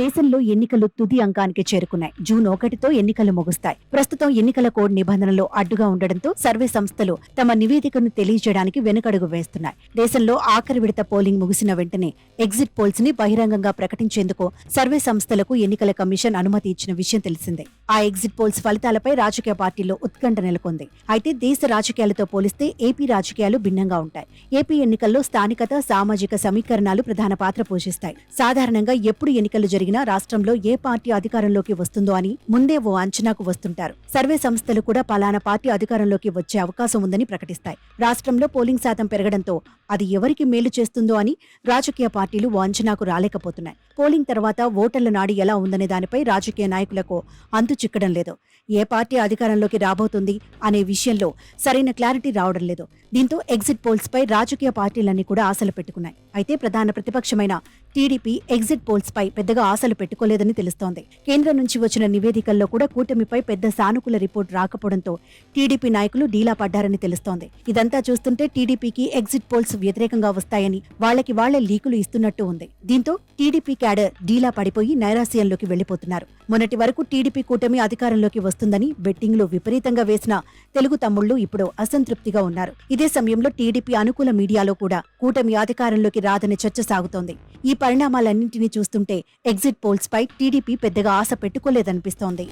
దేశంలో ఎన్నికలు తుది అంకానికి చేరుకున్నాయి. జూన్ ఒకటితో ఎన్నికలు ముగుస్తాయి. ప్రస్తుతం ఎన్నికల కోడ్ నిబంధనలు అడ్డుగా ఉండడంతో సర్వే సంస్థలు తమ నివేదికను తెలియజేయడానికి వెనుకడుగు వేస్తున్నాయి. దేశంలో ఆఖరి విడత పోలింగ్ ముగిసిన వెంటనే ఎగ్జిట్ పోల్స్ని బహిరంగంగా ప్రకటించేందుకు సర్వే సంస్థలకు ఎన్నికల కమిషన్ అనుమతి ఇచ్చిన విషయం తెలిసిందే. ఆ ఎగ్జిట్ పోల్స్ ఫలితాలపై రాజకీయ పార్టీల్లో ఉత్కంఠ నెలకొంది. అయితే దేశ రాజకీయాలతో పోలిస్తే ఏపీ రాజకీయాలు భిన్నంగా ఉంటాయి. ఏపీ ఎన్నికల్లో స్థానికత సామాజిక సమీకరణాలు ప్రధాన పాత్ర పోషిస్తాయి. సాధారణంగా ఎప్పుడు ఎన్నికలు జరిగిన రాష్ట్రంలో ఏ పార్టీ అధికారంలోకి వస్తుందో అని ముందే ఓ అంచనాకు వస్తుంటారు. సర్వే సంస్థలు కూడా పలానా పార్టీ అధికారంలోకి వచ్చే అవకాశం ఉందని ప్రకటిస్తాయి. రాష్ట్రంలో పోలింగ్ శాతం పెరగడంతో అది ఎవరికి మేలు చేస్తుందో అని రాజకీయ పార్టీలు ఓ అంచనాకు రాలేకపోతున్నాయి. పోలింగ్ తర్వాత ఓటర్ల నాడి ఎలా ఉందనే దానిపై రాజకీయ నాయకులకు అంతు చిక్కడం లేదు. ఏ పార్టీ అధికారంలోకి రాబోతుంది అనే విషయంలో సరైన క్లారిటీ రావడం లేదు. దీంతో ఎగ్జిట్ పోల్స్ పై రాజకీయ పార్టీలన్నీ కూడా ఆశలు పెట్టుకున్నాయి. అయితే ప్రధాన ప్రతిపక్షమైన టీడీపీ ఎగ్జిట్ పోల్స్ పై పెద్దగా ఆశలు పెట్టుకోలేదని తెలుస్తోంది. కేంద్రం నుంచి వచ్చిన నివేదికల్లో కూడా కూటమిపై పెద్ద సానుకూల రిపోర్ట్ రాకపోవడంతో టీడీపీ నాయకులు డీలా పడ్డారని తెలుస్తోంది. ఇదంతా చూస్తుంటే టీడీపీకి ఎగ్జిట్ పోల్స్ వ్యతిరేకంగా వస్తాయని వాళ్ళకి వాళ్ళే లీకులు ఇస్తున్నట్టు ఉంది. దీంతో టీడీపీ క్యాడర్ డీలా పడిపోయి నైరాశయంలోకి వెళ్ళిపోతున్నారు మొన్నటి వరకు టీడీపీ కూటమి అధికారంలోకి వస్తుందని బెట్టింగ్లు విపరీతంగా వేసిన తెలుగు తమ్ముళ్ళు ఇప్పుడు అసంతృప్తిగా ఉన్నారు. ఇదే సమయంలో టీడీపీ అనుకూల మీడియాలో కూడా కూటమి అధికారంలోకి రాదనే చర్చ సాగుతోంది. ఈ పరిణామాలన్నింటినీ చూస్తుంటే ఎగ్జిట్ పోల్స్ పై టీడీపీ పెద్దగా ఆశ పెట్టుకోలేదనిపిస్తోంది.